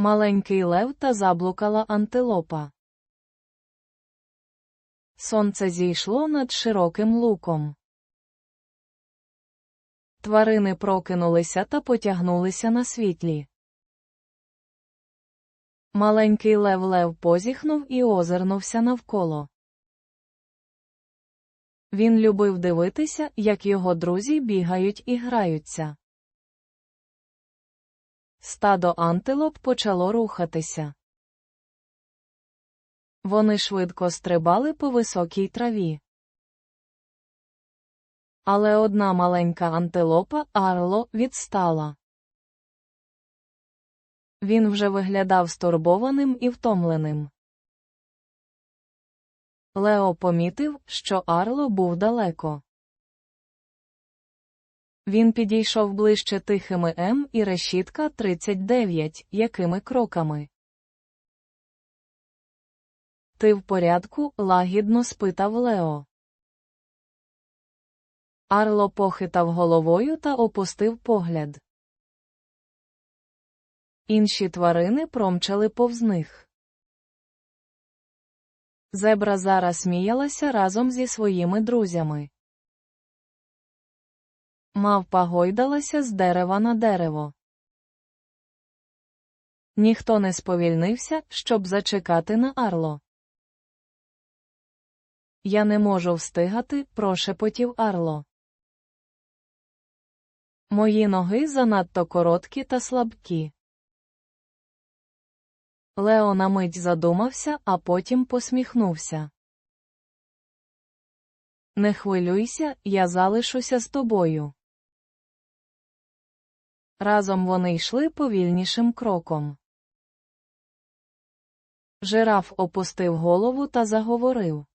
Маленький лев та заблукала антилопа. Сонце зійшло над широким луком. Тварини прокинулися та потягнулися на світлі. Маленький лев лев позіхнув і озирнувся навколо. Він любив дивитися, як його друзі бігають і граються. Стадо антилоп почало рухатися. Вони швидко стрибали по високій траві. Але одна маленька антилопа Арло відстала. Він вже виглядав стурбованим і втомленим. Лео помітив, що Арло був далеко. Він підійшов ближче тихими М і решітка 39, якими кроками. Ти в порядку? лагідно спитав Лео. Арло похитав головою та опустив погляд. Інші тварини промчали повз них. Зебра зараз сміялася разом зі своїми друзями. Мавпа гойдалася з дерева на дерево. Ніхто не сповільнився, щоб зачекати на Арло. Я не можу встигати, прошепотів Арло. Мої ноги занадто короткі та слабкі. Лео на мить задумався, а потім посміхнувся. Не хвилюйся, я залишуся з тобою. Разом вони йшли повільнішим кроком. Жираф опустив голову та заговорив.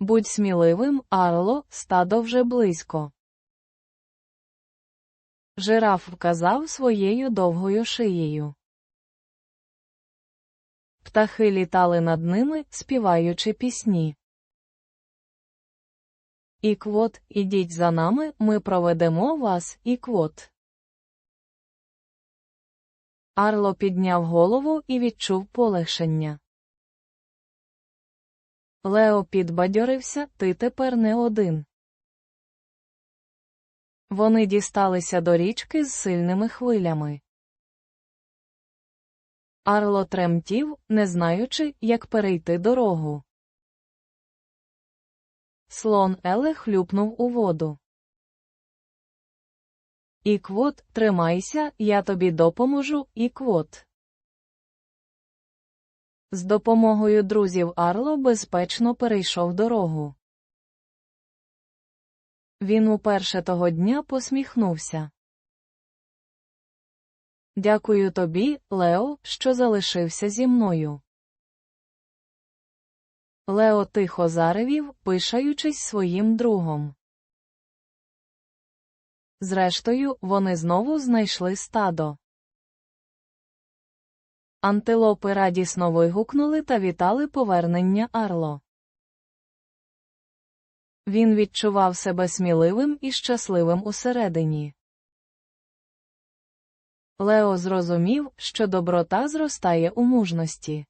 Будь сміливим, Арло, стадо вже близько. Жираф вказав своєю довгою шиєю. Птахи літали над ними, співаючи пісні. Іквот, ідіть за нами, ми проведемо вас, іквот. Арло підняв голову і відчув полегшення. Лео підбадьорився, ти тепер не один. Вони дісталися до річки з сильними хвилями. Арло тремтів, не знаючи, як перейти дорогу. Слон Еле хлюпнув у воду. Іквот, тримайся, я тобі допоможу, іквот. З допомогою друзів Арло безпечно перейшов дорогу. Він уперше того дня посміхнувся. Дякую тобі, Лео, що залишився зі мною. Лео тихо заревів, пишаючись своїм другом. Зрештою, вони знову знайшли стадо. Антилопи радісно вигукнули та вітали повернення Арло. Він відчував себе сміливим і щасливим усередині. Лео зрозумів, що доброта зростає у мужності.